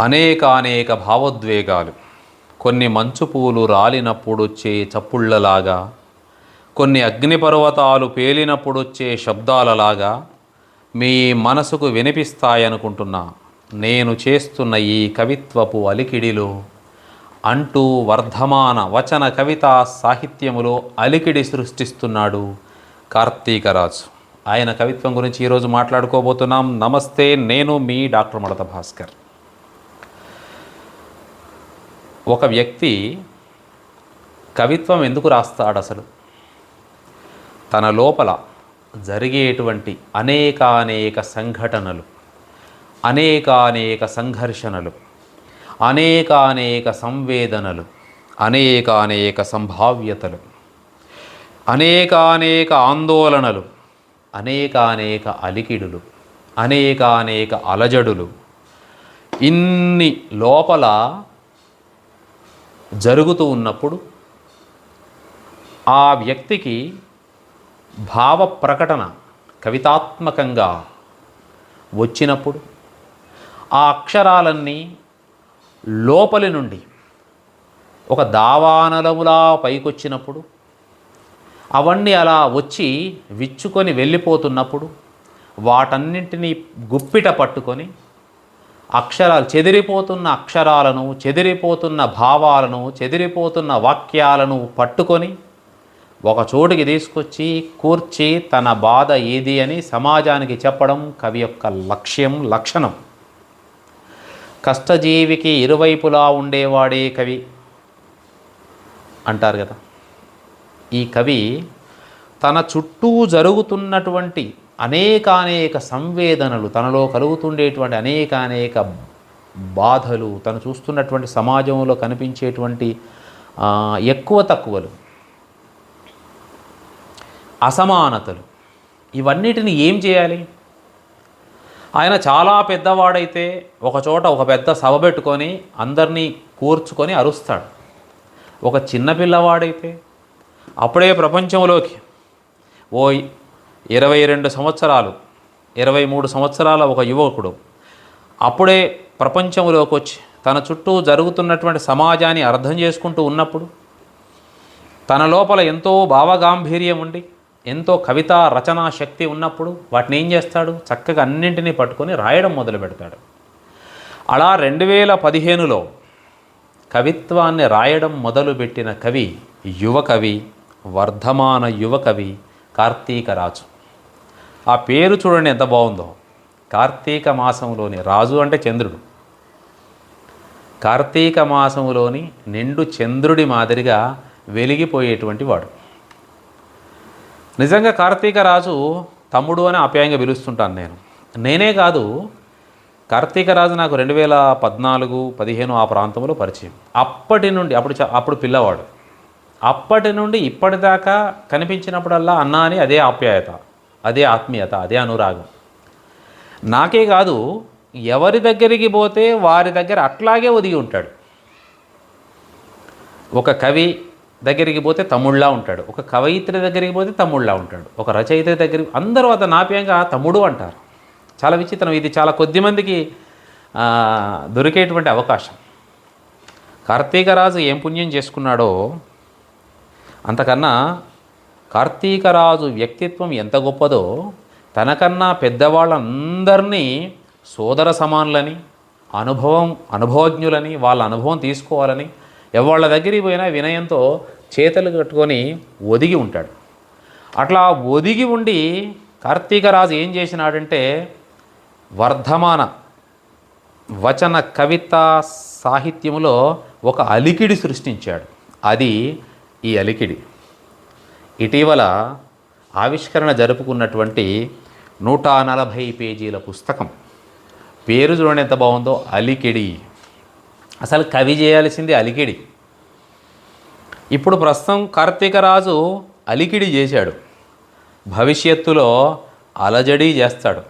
అనేకానేక భావోద్వేగాలు. కొన్ని మంచు పూలు రాలినప్పుడొచ్చే చప్పుళ్ళలాగా కొన్ని అగ్నిపర్వతాలు పేలినప్పుడొచ్చే శబ్దాలలాగా మీ మనసుకు వినిపిస్తాయనుకుంటున్నా. నేను చేస్తున్న ఈ కవిత్వపు అలికిడిలో అంటూ వర్ధమాన వచన కవితా సాహిత్యములో అలికిడి సృష్టిస్తున్నాడు కార్తీకరాజు. ఆయన కవిత్వం గురించి ఈరోజు మాట్లాడుకోబోతున్నాం. నమస్తే నేను మీ డాక్టర్ మడత భాస్కర్. ఒక వ్యక్తి కవిత్వం ఎందుకు రాస్తాడు అసలు? తన లోపల జరిగేటువంటి అనేకానేక సంఘటనలు అనేకానేక సంఘర్షణలు అనేకానేక సంవేదనలు అనేకానేక సంభావ్యతలు అనేకానేక ఆందోళనలు అనేకానేక అలికిడులు అనేకానేక అలజడులు ఇన్ని లోపల జరుగుతూ ఉన్నప్పుడు ఆ వ్యక్తికి భావ ప్రకటన కవితాత్మకంగా వచ్చినప్పుడు ఆ అక్షరాలన్నీ లోపలి నుండి ఒక దావానలములా పైకొచ్చినప్పుడు అవన్నీ అలా వచ్చి విచ్చుకొని వెళ్ళిపోతున్నప్పుడు వాటన్నింటినీ గుప్పిట పట్టుకొని అక్షరాలు చెదిరిపోతున్న అక్షరాలను చెదిరిపోతున్న భావాలను చెదిరిపోతున్న వాక్యాలను పట్టుకొని ఒక చోటికి తీసుకొచ్చి కూర్చి తన బాధ ఏది అని సమాజానికి చెప్పడం కవి యొక్క లక్ష్యం లక్షణం. కష్టజీవికి ఇరువైపులా ఉండేవాడే కవి అంటారు కదా. ఈ కవి తన చుట్టూ జరుగుతున్నటువంటి అనేకానేక సంవేదనలు తనలో కలుగుతుండేటువంటి అనేకానేక బాధలు తను చూస్తున్నటువంటి సమాజంలో కనిపించేటువంటి ఎక్కువ తక్కువలు అసమానతలు ఇవన్నిటిని ఏం చేయాలి? ఆయన చాలా పెద్దవాడైతే ఒకచోట ఒక పెద్ద సభ పెట్టుకొని అందరినీ కూర్చుకొని అరుస్తాడు. ఒక చిన్న పిల్లవాడైతే అప్పుడే ప్రపంచంలోకి ఓ ఇరవై రెండు సంవత్సరాలు ఇరవై మూడు సంవత్సరాల ఒక యువకుడు. అప్పుడే ప్రపంచంలోకి వచ్చి తన చుట్టూ జరుగుతున్నటువంటి సమాజాన్ని అర్థం చేసుకుంటూ ఉన్నప్పుడు తన లోపల ఎంతో భావగాంభీర్యం ఉండి ఎంతో కవితా రచనా శక్తి ఉన్నప్పుడు వాటిని ఏం చేస్తాడు? చక్కగా అన్నింటినీ పట్టుకొని రాయడం మొదలు పెడతాడు. అలా రెండు వేల పదిహేనులో కవిత్వాన్ని రాయడం మొదలుపెట్టిన కవి యువకవి వర్ధమాన యువకవి కార్తీకరాజు ఆ పేరు చూడండి ఎంత బాగుందో. కార్తీక మాసంలోని రాజు అంటే చంద్రుడు. కార్తీక మాసంలోని నిండు చంద్రుడి మాదిరిగా వెలిగిపోయేటువంటి వాడు. నిజంగా కార్తీక రాజు తమ్ముడు అని ఆప్యాయంగా పిలుస్తుంటాను నేను. నేనే కాదు కార్తీక రాజు నాకు రెండు వేల పద్నాలుగు పదిహేను ఆ ప్రాంతంలో పరిచయం. అప్పటి నుండి అప్పుడు అప్పుడు పిల్లవాడు. అప్పటి నుండి ఇప్పటిదాకా కనిపించినప్పుడల్లా అన్నా అని అదే ఆప్యాయత. అదే ఆత్మీయత అదే అనురాగం. నాకే కాదు ఎవరి దగ్గరికి పోతే వారి దగ్గర అట్లాగే ఒదిగి ఉంటాడు. ఒక కవి దగ్గరికి పోతే తమ్ముళ్ళా ఉంటాడు. ఒక కవయిత్రి దగ్గరికి పోతే తమ్ముళ్ళా ఉంటాడు. ఒక రచయిత దగ్గరికి అందరూ అతను ఆప్యాయంగా తమ్ముడు అంటారు. చాలా విచిత్రం. ఇది చాలా కొద్ది మందికి దొరికేటువంటి అవకాశం. కార్తీకరాజు ఏం పుణ్యం చేసుకున్నాడో అంతకన్నా కార్తీకరాజు వ్యక్తిత్వం ఎంత గొప్పదో తనకన్నా పెద్దవాళ్ళందరినీ సోదర సమానులని అనుభవం అనుభవజ్ఞులని వాళ్ళ అనుభవం తీసుకోవాలని ఎవళ్ళ దగ్గరికి పోయినా వినయంతో చేతులు కట్టుకొని ఒదిగి ఉంటాడు. అట్లా ఒదిగి ఉండి కార్తీకరాజు ఏం చేసినాడంటే వర్ధమాన వచన కవిత సాహిత్యములో ఒక అలికిడి సృష్టించాడు. అది ఈ అలికిడి. ఇటీవల ఆవిష్కరణ జరుపుకున్నటువంటి నూట నలభై పేజీల పుస్తకం. పేరు చూడండి ఎంత బాగుందో? అలికిడి. అసలు కవి చేయాల్సింది అలికిడి. ఇప్పుడు ప్రస్తుతం కార్తీకరాజు అలికిడి చేశాడు. భవిష్యత్తులో అలజడి చేస్తాడు.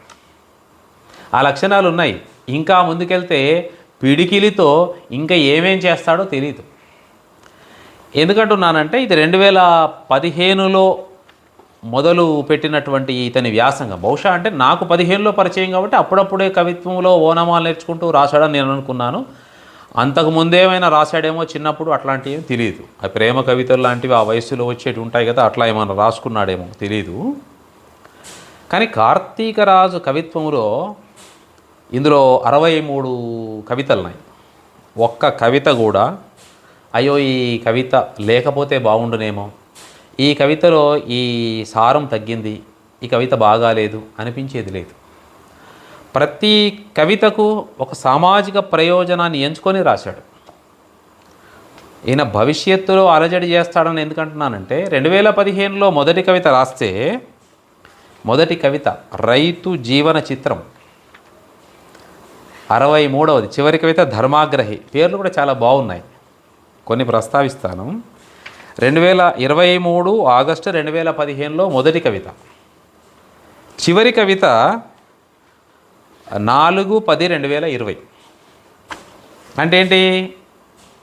ఆ లక్షణాలు ఉన్నాయి ఇంకా ముందుకెళ్తే పిడికిలితో ఇంకా ఏమేం చేస్తాడో తెలియదు ఎందుకంటున్నానంటే ఇది రెండు వేల పదిహేనులో మొదలు పెట్టినటువంటి ఇతని వ్యాసంగం. బహుశా అంటే నాకు పదిహేనులో పరిచయం కాబట్టి అప్పుడప్పుడే కవిత్వంలో ఓనమాలు నేర్చుకుంటూ రాశాడని నేను అనుకున్నాను. అంతకు ముందేమైనా రాశాడేమో చిన్నప్పుడు అట్లాంటివి ఏం తెలియదు ఆ ప్రేమ కవితలు లాంటివి ఆ వయస్సులో వచ్చేటి ఉంటాయి కదా అట్లా ఏమైనా రాసుకున్నాడేమో తెలియదు కానీ కార్తీకరాజు కవిత్వంలో ఇందులో అరవై మూడు కవితలు ఉన్నాయి ఒక్క కవిత కూడా అయ్యో ఈ కవిత లేకపోతే బాగుండునేమో. ఈ కవితలో ఈ సారం తగ్గింది ఈ కవిత బాగాలేదు అనిపించేది లేదు. ప్రతి కవితకు ఒక సామాజిక ప్రయోజనాన్ని ఎంచుకొని రాశాడు. ఈయన భవిష్యత్తులో అలజడి చేస్తాడని ఎందుకంటున్నానంటే రెండు వేల పదిహేనులో మొదటి కవిత రాస్తే మొదటి కవిత రైతు జీవన చిత్రం. అరవై మూడవది చివరి కవిత ధర్మాగ్రహి. పేర్లు కూడా చాలా బాగున్నాయి. కొన్ని ప్రస్తావిస్తాను. రెండు వేల ఇరవై మూడు ఆగస్టు రెండు వేల పదిహేనులో మొదటి కవిత. చివరి కవిత నాలుగు పది రెండు వేల ఇరవై. అంటే ఏంటి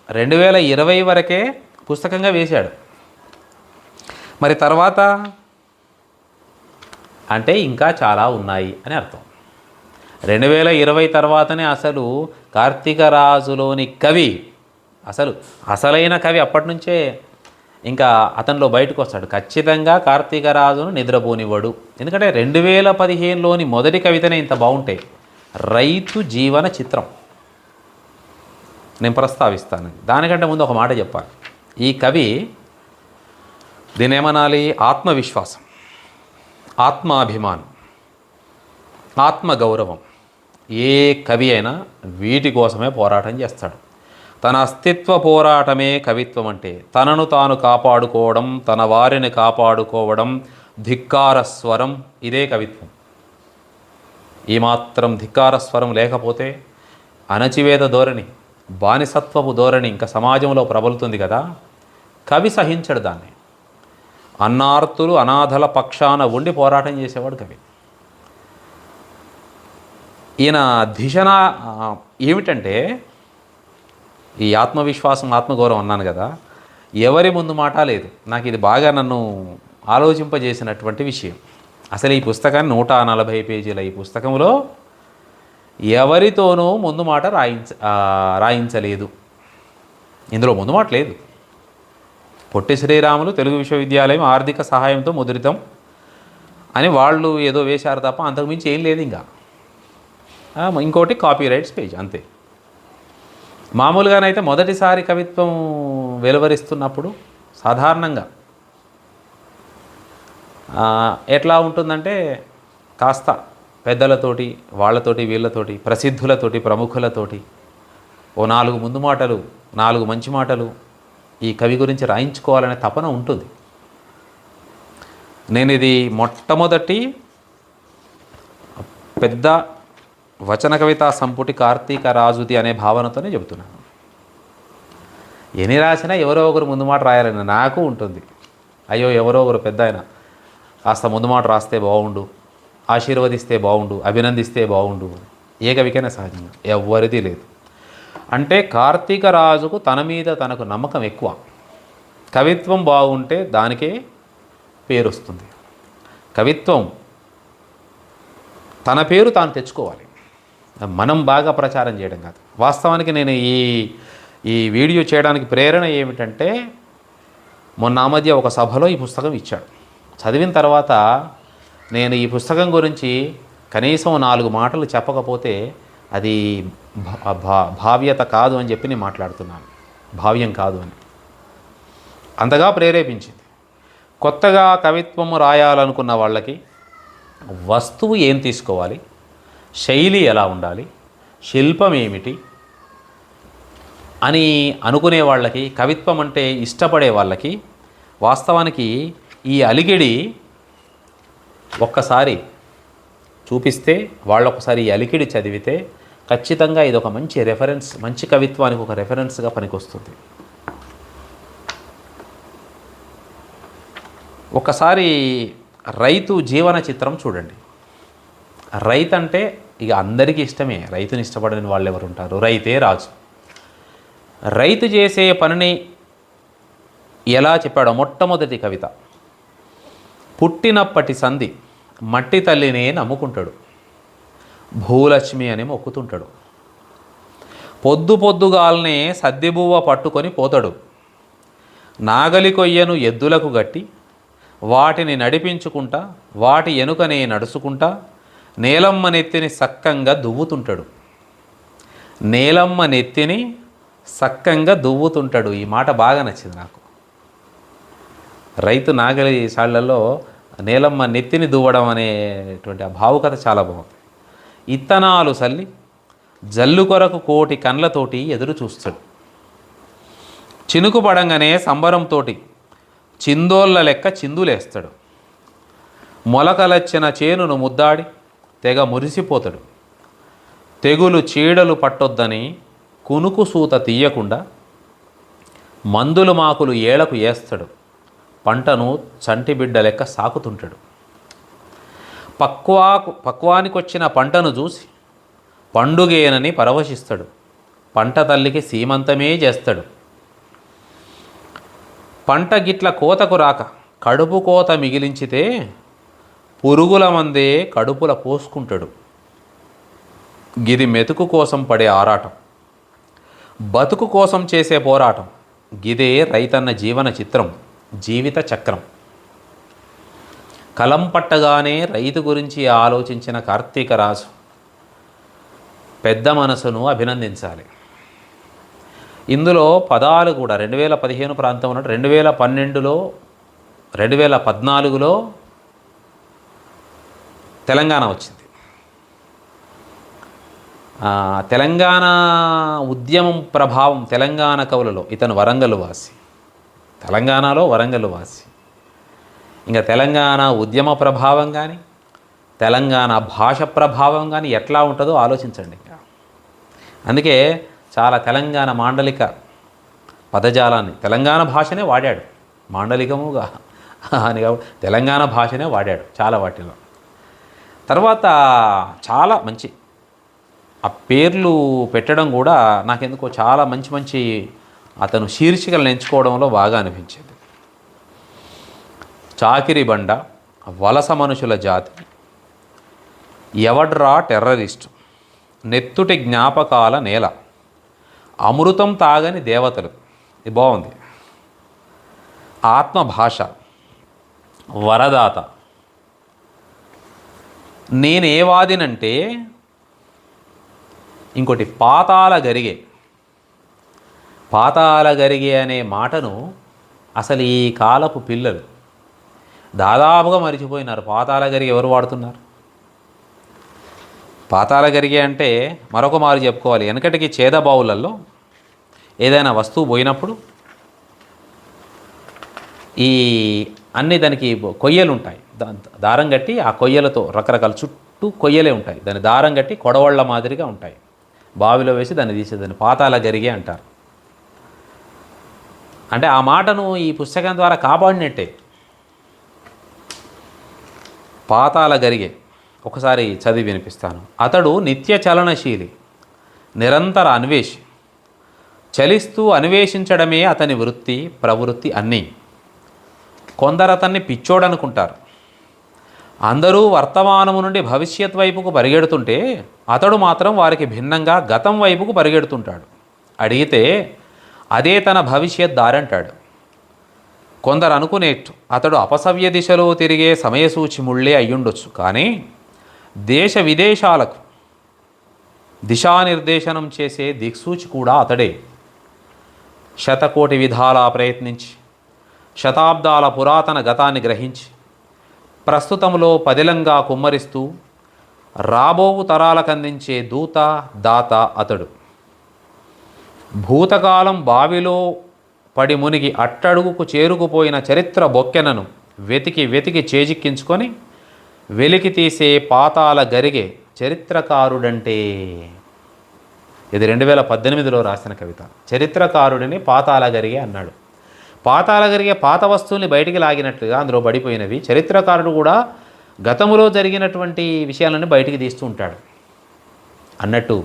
రెండు వేల ఇరవై వరకే పుస్తకంగా వేశాడు. మరి తర్వాత? అంటే ఇంకా చాలా ఉన్నాయి అని అర్థం. రెండు వేల ఇరవై తర్వాతనే అసలు కార్తీకరాజులోని కవి అసలు అసలైన కవి అప్పటి నుంచే ఇంకా అతనిలో బయటకు వస్తాడు. ఖచ్చితంగా కార్తీకరాజును నిద్రపోనివ్వడు. ఎందుకంటే రెండు వేల పదిహేనులోని మొదటి కవితనే ఇంత బాగుంటాయి రైతు జీవన చిత్రం. నేను ప్రస్తావిస్తాను. దానికంటే ముందు ఒక మాట చెప్పాలి. ఈ కవి దీనేమనాలి? ఆత్మవిశ్వాసం ఆత్మాభిమానం ఆత్మగౌరవం. ఏ కవి అయినా వీటి కోసమే పోరాటం చేస్తాడు. తన అస్తిత్వ పోరాటమే కవిత్వం అంటే తనను తాను కాపాడుకోవడం తన వారిని కాపాడుకోవడం ధిక్కార స్వరం ఇదే కవిత్వం. ఈ మాత్రం ధిక్కార స్వరం లేకపోతే అణచివేత ధోరణి బానిసత్వపు ధోరణి ఇంకా సమాజంలో ప్రబలుతుంది కదా? కవి సహించడు దాన్ని. అన్నార్తులు అనాథల పక్షాన ఉండి పోరాటం చేసేవాడు కవి. ఈయన దిశన ఏమిటంటే ఈ ఆత్మవిశ్వాసం ఆత్మగౌరవం అన్నాను కదా ఎవరి ముందు మాట లేదు. నాకు ఇది బాగా నన్ను ఆలోచింపజేసినటువంటి విషయం. అసలు ఈ పుస్తకాన్ని నూట నలభై పేజీల ఈ పుస్తకంలో ఎవరితోనూ ముందు మాట రాయించ రాయించలేదు. ఇందులో ముందు మాట లేదు. పొట్టి శ్రీరాములు తెలుగు విశ్వవిద్యాలయం ఆర్థిక సహాయంతో ముద్రితం అని వాళ్ళు ఏదో వేశారు తప్ప అంతకుమించి ఏం లేదు ఇంకా. ఇంకోటి కాపీ రైట్స్ పేజ్ అంతే. మామూలుగానైతే మొదటిసారి కవిత్వం వెలువరిస్తున్నప్పుడు సాధారణంగా ఎట్లా ఉంటుందంటే కాస్త పెద్దలతోటి వాళ్ళతోటి వీళ్ళతోటి ప్రసిద్ధులతోటి ప్రముఖులతోటి ఓ నాలుగు ముందు మాటలు నాలుగు మంచి మాటలు ఈ కవి గురించి రాయించుకోవాలనే తపన ఉంటుంది. నేను ఇది మొట్టమొదటి పెద్ద వచన కవితా సంపుటి కార్తీక రాజుది అనే భావనతోనే చెబుతున్నాను ఎన్ని రాసినా ఎవరో ఒకరు ముందు మాట రాయాలని నాకు ఉంటుంది. అయ్యో ఎవరో ఒకరు పెద్ద ఆయన కాస్త ముందు మాట రాస్తే బాగుండు ఆశీర్వదిస్తే బాగుండు అభినందిస్తే బాగుండు ఏ కవికైనా సహజంగా ఎవరిది లేదు. అంటే కార్తీక రాజుకు తన మీద తనకు నమ్మకం ఎక్కువ. కవిత్వం బాగుంటే దానికే పేరు వస్తుంది కవిత్వం తన పేరు తాను తెచ్చుకోవాలి. మనం బాగా ప్రచారం చేయడం కాదు. వాస్తవానికి నేను ఈ ఈ వీడియో చేయడానికి ప్రేరణ ఏమిటంటే మొన్న ఆ మధ్య ఒక సభలో ఈ పుస్తకం ఇచ్చాడు. చదివిన తర్వాత నేను ఈ పుస్తకం గురించి కనీసం నాలుగు మాటలు చెప్పకపోతే అది భావ్యత కాదు అని చెప్పి నేను మాట్లాడుతున్నాను. భావ్యం కాదు అని. అంతగా ప్రేరేపించింది. కొత్తగా కవిత్వము రాయాలనుకున్న వాళ్ళకి వస్తువు ఏం తీసుకోవాలి? శైలి ఎలా ఉండాలి? శిల్పం ఏమిటి? అని అనుకునే వాళ్ళకి కవిత్వం అంటే ఇష్టపడే వాళ్ళకి వాస్తవానికి ఈ అలిగిడి ఒక్కసారి చూపిస్తే వాళ్ళు ఒకసారి ఈ అలికిడి చదివితే ఖచ్చితంగా ఇది ఒక మంచి రెఫరెన్స్ మంచి కవిత్వానికి ఒక రెఫరెన్స్గా పనికొస్తుంది. ఒకసారి రైతు జీవన చిత్రం చూడండి. రైతు అంటే ఇక అందరికీ ఇష్టమే. రైతుని ఇష్టపడని వాళ్ళు ఎవరు ఉంటారు? రైతే రాజు. రైతు చేసే పనిని ఎలా చెప్పాడో? మొట్టమొదటి కవిత. పుట్టినప్పటి సంధి మట్టి తల్లినే నమ్ముకుంటాడు. భూలక్ష్మి అని మొక్కుతుంటాడు. పొద్దు పొద్దుగాల్నే సద్దిబువ్వ పట్టుకొని పోతాడు. నాగలి కొయ్యను ఎద్దులకు గట్టి వాటిని నడిపించుకుంటా వాటి ఎనుకనే నడుచుకుంటా నేలమ్మ నెత్తిని సక్కంగా దువ్వుతుంటాడు. నేలమ్మ నెత్తిని సక్కంగా దువ్వుతుంటాడు. ఈ మాట బాగా నచ్చింది నాకు. రైతు నాగలి సాళ్ళలో నేలమ్మ నెత్తిని దువ్వడం అనేటువంటి ఆ భావుకత చాలా బాగుంది. ఇత్తనాలు చల్లి జల్లు కొరకు కోటి కండ్లతోటి ఎదురు చూస్తాడు. చినుకు పడంగానే సంబరంతోటి చిందోళ్ళ లెక్క చిందులేస్తాడు. మొలకలచ్చిన చేనును ముద్దాడి తెగ మురిసిపోతాడు. తెగులు చీడలు పట్టొద్దని కునుకు సూత తీయకుండా మందులు మాకులు ఏలకు వేస్తాడు పంటను చంటి బిడ్డ లెక్క సాకుతుంటాడు. పక్వాకు పక్వానికొచ్చిన పంటను చూసి పండుగేనని పరవశిస్తాడు. పంట తల్లికి సీమంతమే చేస్తాడు. పంట గిట్ల కోతకు రాక కడుపు కోత మిగిలించితే పురుగుల మందే కడుపుల పోసుకుంటాడు. గిది మెతుకు కోసం పడే ఆరాటం. బతుకు కోసం చేసే పోరాటం. గిదే రైతన్న జీవన చిత్రం జీవిత చక్రం. కలం పట్టగానే రైతు గురించి ఆలోచించిన కార్తీక రాజు పెద్ద మనసును అభినందించాలి. ఇందులో పదాలు కూడా రెండు వేల పదిహేను ప్రాంతం రెండు వేల పన్నెండులో రెండు వేల పద్నాలుగులో తెలంగాణ వచ్చింది. తెలంగాణ ఉద్యమం ప్రభావం తెలంగాణ కవులలో ఇతను వరంగల్ వాసి. తెలంగాణలో వరంగల్ వాసి. ఇంకా తెలంగాణ ఉద్యమ ప్రభావం కానీ తెలంగాణ భాష ప్రభావం కానీ ఎట్లా ఉంటుందో ఆలోచించండి ఇంకా. అందుకే చాలా తెలంగాణ మాండలిక పదజాలాన్ని తెలంగాణ భాషనే వాడాడు. మాండలికముగా అని కాబట్టి తెలంగాణ భాషనే వాడాడు చాలా వాటిలో. తర్వాత చాలా మంచి ఆ పేర్లు పెట్టడం కూడా నాకెందుకో చాలా మంచి మంచి అతను శీర్షికలు ఎంచుకోవడంలో బాగా అనిపించింది. చాకిరి బండ వలస మనుషుల జాతి ఎవడ్రా టెర్రరిస్టు నెత్తుటి జ్ఞాపకాల నేల అమృతం తాగని దేవతలు. ఇది బాగుంది. ఆత్మ భాష వరదాత నేనే వాదినంటే ఇంకోటి పాతాల గరిగే. పాతాల గరిగే అనే మాటను అసలు ఈ కాలపు పిల్లలు దాదాపుగా మరిచిపోయినారు. పాతాల గరిగే ఎవరు వాడుతున్నారు? పాతాల గరిగే అంటే మరొక మారు చెప్పుకోవాలి. వెనకటికి చేదబావులలో ఏదైనా వస్తువు పోయినప్పుడు ఈ అన్ని దానికి కొయ్యలు ఉంటాయి దారం కట్టి ఆ కొయ్యలతో రకరకాల చుట్టూ కొయ్యలే ఉంటాయి. దాని దారం కట్టి కొడవళ్ళ మాదిరిగా ఉంటాయి. బావిలో వేసి దాన్ని తీసే దాన్ని పాతాల గరిగే అంటారు. అంటే ఆ మాటను ఈ పుస్తకం ద్వారా కాపాడినట్టే. పాతాల గరిగే ఒకసారి చదివి వినిపిస్తాను. అతడు నిత్య చలనశీలి నిరంతర అన్వేషి చలిస్తూ అన్వేషించడమే అతని వృత్తి ప్రవృత్తి అన్నీ. కొందరు అతన్ని పిచ్చోడనుకుంటారు. అందరూ వర్తమానము నుండి భవిష్యత్ వైపుకు పరిగెడుతుంటే అతడు మాత్రం వారికి భిన్నంగా గతం వైపుకు పరిగెడుతుంటాడు. అడిగితే అదే తన భవిష్యత్ దారంటాడు. కొందరు అనుకునేట్టు అతడు అపసవ్య దిశలో తిరిగే సమయసూచి ముళ్ళే అయ్యుండొచ్చు. కానీ దేశ విదేశాలకు దిశానిర్దేశనం చేసే దిక్సూచి కూడా అతడే. శతకోటి విధాలా ప్రయత్నించి శతాబ్దాల పురాతన గతాన్ని గ్రహించి ప్రస్తుతంలో పదిలంగా కుమ్మరిస్తూ రాబోవు తరాలకందించే దూత దాత అతడు. భూతకాలం బావిలో పడి మునిగి అట్టడుగుకు చేరుకుపోయిన చరిత్ర బొక్కెనను వెతికి వెతికి చేజిక్కించుకొని వెలికి తీసే పాతాల గరిగే చరిత్రకారుడంటే. ఇది రెండు వేల పద్దెనిమిదిలో రాసిన కవిత. చరిత్రకారుడిని పాతాల గరిగే అన్నాడు. పాతాలగరిగే పాత వస్తువుల్ని బయటికి లాగినట్లుగా అందులో పడిపోయినవి. చరిత్రకారుడు కూడా గతములో జరిగినటువంటి విషయాలను బయటికి తీస్తూ ఉంటాడు. అన్నట్టు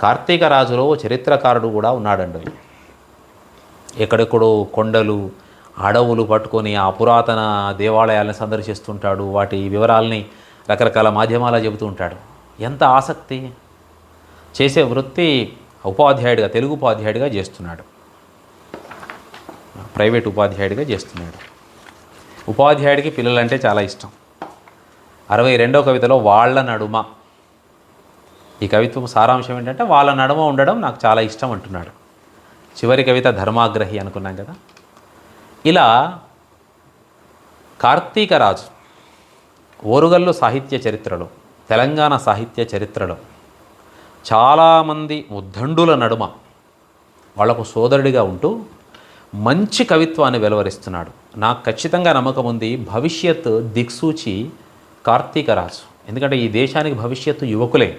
కార్తీక రాజులో చరిత్రకారుడు కూడా ఉన్నాడండి ఎక్కడెక్కడో కొండలు అడవులు పట్టుకొని ఆ పురాతన దేవాలయాలను సందర్శిస్తుంటాడు. వాటి వివరాల్ని రకరకాల మాధ్యమాల చెబుతూ ఉంటాడు. ఎంత ఆసక్తి! చేసే వృత్తి ఉపాధ్యాయుడిగా తెలుగు ఉపాధ్యాయుడిగా చేస్తున్నాడు. ప్రైవేట్ ఉపాధ్యాయుడిగా చేస్తున్నాడు. ఉపాధ్యాయుడికి పిల్లలంటే చాలా ఇష్టం. అరవై రెండో కవితలో వాళ్ళ నడుమ. ఈ కవిత్వం సారాంశం ఏంటంటే వాళ్ళ నడుమ ఉండడం నాకు చాలా ఇష్టం అంటున్నాడు. చివరి కవిత ధర్మాగ్రహి అనుకున్నాం కదా. ఇలా కార్తీకరాజు ఓరుగల్లు సాహిత్య చరిత్రలో తెలంగాణ సాహిత్య చరిత్రలో చాలామంది ఉద్దండుల నడుమ వాళ్ళకు సోదరుడిగా ఉంటూ మంచి కవిత్వాన్ని వెలువరిస్తున్నాడు. నాకు ఖచ్చితంగా నమ్మకం ఉంది భవిష్యత్ దిక్సూచి కార్తీక రాజు. ఎందుకంటే ఈ దేశానికి భవిష్యత్తు యువకులే.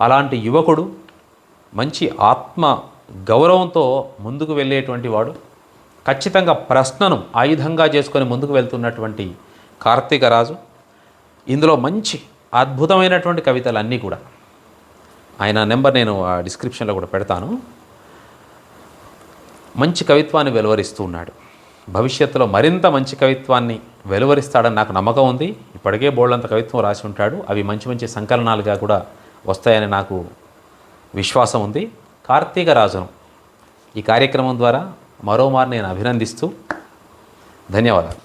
అలాంటి యువకుడు మంచి ఆత్మ గౌరవంతో ముందుకు వెళ్ళేటువంటి వాడు ఖచ్చితంగా ప్రశ్నను ఆయుధంగా చేసుకొని ముందుకు వెళ్తున్నటువంటి కార్తీక రాజు. ఇందులో మంచి అద్భుతమైనటువంటి కవితలు అన్నీ కూడా. ఆయన నెంబర్ నేను ఆ డిస్క్రిప్షన్లో కూడా పెడతాను. మంచి కవిత్వాన్ని వెలువరిస్తూ ఉన్నాడు. భవిష్యత్తులో మరింత మంచి కవిత్వాన్ని వెలువరిస్తాడని నాకు నమ్మకం ఉంది. ఇప్పటికే బోళ్ళంత కవిత్వం రాసి ఉంటాడు. అవి మంచి మంచి సంకలనాలుగా కూడా వస్తాయని నాకు విశ్వాసం ఉంది. కార్తీక రాజును ఈ కార్యక్రమం ద్వారా మరోమారు నేను అభినందిస్తూ ధన్యవాదాలు.